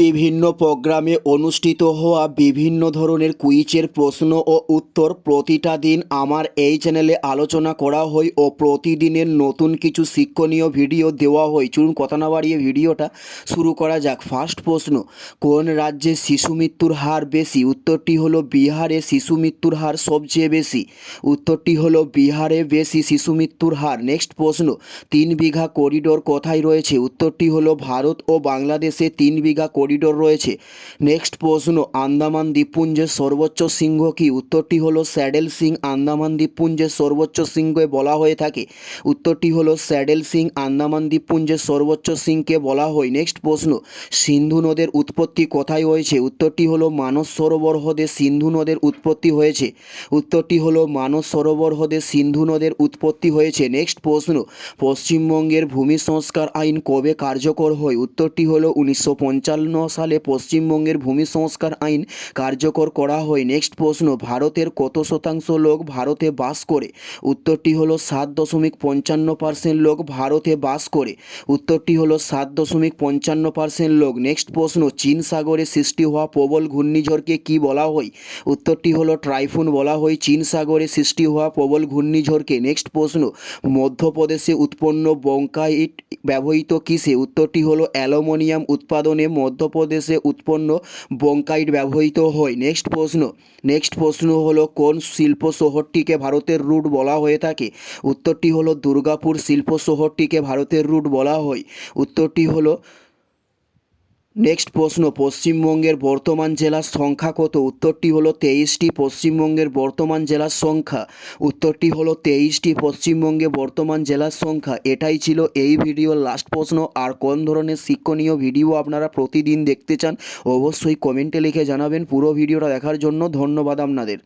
বিভিন্ন প্রোগ্রামে অনুষ্ঠিত হওয়া বিভিন্ন ধরনের কুইজের প্রশ্ন ও উত্তর প্রতিটা দিন আমার এই চ্যানেলে আলোচনা করা হয় ও প্রতিদিনের নতুন কিছু শিক্ষণীয় ভিডিও দেওয়া হয়। চলুন কথা না বাড়িয়ে ভিডিওটা শুরু করা যাক। ফার্স্ট প্রশ্ন, কোন রাজ্যে শিশু মৃত্যুর হার বেশি? উত্তরটি হলো বিহারে শিশু মৃত্যুর হার সবচেয়ে বেশি। উত্তরটি হলো বিহারে বেশি শিশু মৃত্যুর হার। নেক্সট প্রশ্ন, তিন বিঘা করিডোর কোথায় রয়েছে? উত্তরটি হলো ভারত ও বাংলাদেশে তিন বিঘা করিডোর রয়েছে। নেক্সট প্রশ্ন, আন্দামান দ্বীপপুঞ্জের সর্বোচ্চ সিংহ কি? উত্তরটি হলো স্যাডেল সিং আন্দামান দ্বীপপুঞ্জের সর্বোচ্চ সিংহে বলা হয়ে থাকে। উত্তরটি হলো স্যাডেল সিং আন্দামান দ্বীপপুঞ্জের সর্বোচ্চ সিংকে বলা হয়। নেক্সট প্রশ্ন, সিন্ধু নদের উৎপত্তি কোথায় হয়েছে? উত্তরটি হলো মানস সরোবর হ্রদে সিন্ধু নদের উৎপত্তি হয়েছে। উত্তরটি হলো মানস সরোবর হ্রদে সিন্ধু নদের উৎপত্তি হয়েছে। নেক্সট প্রশ্ন, পশ্চিমবঙ্গের ভূমি সংস্কার আইন কবে কার্যকর হয়? উত্তরটি হলো উনিশশো পঞ্চান্ন সালে পশ্চিমবঙ্গের ভূমি সংস্কার আইন কার্যকর করা হয়। নেক্সট প্রশ্ন, ভারতের কত শতাংশ লোক ভারতে বাস করে? উত্তরটি হলো সাত দশমিক পঞ্চান্ন পার্সেন্ট লোক ভারতে বাস করে। উত্তরটি হলো সাত দশমিক পঞ্চান্ন পার্সেন্ট লোক। নেক্সট প্রশ্ন, চীন সাগরে সৃষ্টি হওয়া প্রবল ঘূর্ণিঝড়কে কি বলা হয়? উত্তরটি হলো ট্রাইফুন বলা হয়। চীন সাগরে সৃষ্টি হওয়া প্রবল ঘূর্ণিঝড়কে। নেক্সট প্রশ্ন, মধ্যপ্রদেশে উৎপন্ন বঙ্কাইট ব্যবহৃত কিসে? উত্তরটি হলো অ্যালুমিনিয়াম উৎপাদনে মধ্যপ্রদেশে উৎপন্ন বঙ্কাইট ব্যবহৃত হয়। নেক্সট প্রশ্ন। নেক্সট প্রশ্ন হলো, কোন শিল্প শহরটিকে ভারতের রুট বলা হয়ে থাকে? উত্তরটি হলো দুর্গাপুর শিল্প শহরটিকে ভারতের রুট বলা হয়। উত্তরটি হলো নেক্সট প্রশ্ন, পশ্চিমবঙ্গের বর্তমান জেলার সংখ্যা কত? উত্তরটি হলো তেইশটি, পশ্চিমবঙ্গের বর্তমান জেলার সংখ্যা। উত্তরটি হলো তেইশটি, পশ্চিমবঙ্গে বর্তমান জেলার সংখ্যা। এটাই ছিল এই ভিডিওর লাস্ট প্রশ্ন। আর কোন ধরনের শিক্ষণীয় ভিডিও আপনারা প্রতিদিন দেখতে চান, অবশ্যই কমেন্টে লিখে জানাবেন। পুরো ভিডিওটা দেখার জন্য ধন্যবাদ আপনাদের।